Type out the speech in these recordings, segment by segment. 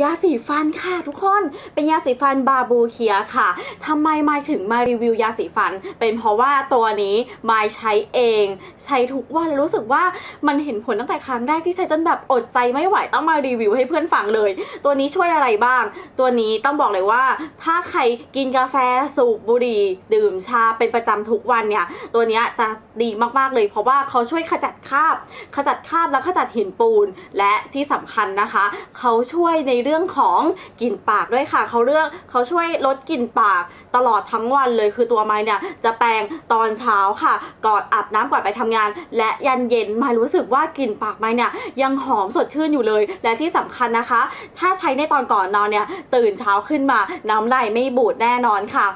ยาสีฟันค่ะทุกคนเป็นยาสีฟันบาบูเคียค่ะทำไมมาถึงมารีวิวยาสีฟัน เป็นเพราะว่าตัวนี้มาใช้เอง ใช้ทุกวันรู้สึกว่ามันเห็นผลตั้งแต่ครั้งแรกที่ใช้จนแบบอดใจไม่ไหวต้องมารีวิวให้เพื่อนฟังเลย ตัวนี้ช่วยอะไรบ้าง ตัวนี้ต้องบอกเลยว่า ถ้าใครกินกาแฟสูบบุหรี่ดื่มชาเป็นประจำทุกวันเนี่ย ตัวนี้จะดีมากๆเลย เพราะว่าเขาช่วยขจัดคราบ ขจัดคราบและขจัดหินปูนและที่สำคัญนะคะ เขาช่วยในเรื่องของกลิ่นปากด้วยค่ะ เขาเลือกเขาช่วยลดกลิ่นปากตลอดทั้งวันเลยคือตัวไม้เนี่ยจะแปรงตอนเช้าค่ะ ก่อนอาบน้ำก่อนไปทำงาน และยันเย็นไม้รู้สึกว่ากลิ่นปากไม้เนี่ยยังหอมสดชื่นอยู่เลย และที่สำคัญนะคะ ถ้าใช้ในตอนก่อนนอนเนี่ยตื่นเช้าขึ้นมาน้ำลายไม่บูดแน่นอนค่ะ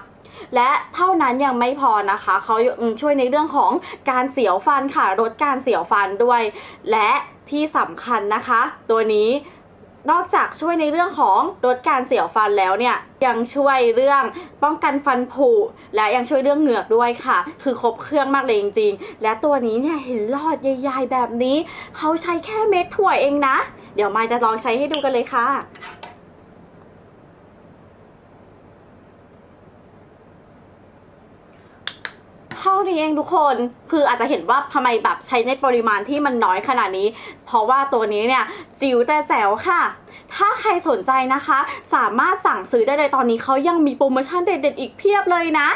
และเท่านั้นยังไม่พอนะคะ เขาช่วยในเรื่องของการเสียวฟันค่ะลดการเสียวฟันด้วย และที่สำคัญนะคะ ตัวนี้ นอกจากช่วยในเรื่องของลดการเสียวฟันแล้วเนี่ยยังช่วยเรื่องป้องกันฟันผุและยังช่วยเรื่องเหงือกด้วยค่ะ คือครบเครื่องมากเลยจริงๆ และตัวนี้เนี่ยเห็นหลอดใหญ่ ๆ แบบนี้ เขาใช้แค่เม็ดถั่วเองนะ เดี๋ยวมายจะลองใช้ให้ดูกันเลยค่ะ เท่านี้เองทุกคน คืออาจจะเห็นว่าทำไมแบบใช้ในปริมาณที่มันน้อยขนาดนี้ เพราะว่าตัวนี้เนี่ยจิ๋วแต่แจ๋วค่ะ ถ้าใครสนใจนะคะ สามารถสั่งซื้อได้เลยตอนนี้เขายังมีโปรโมชั่นเด็ดๆอีกเพียบเลยนะ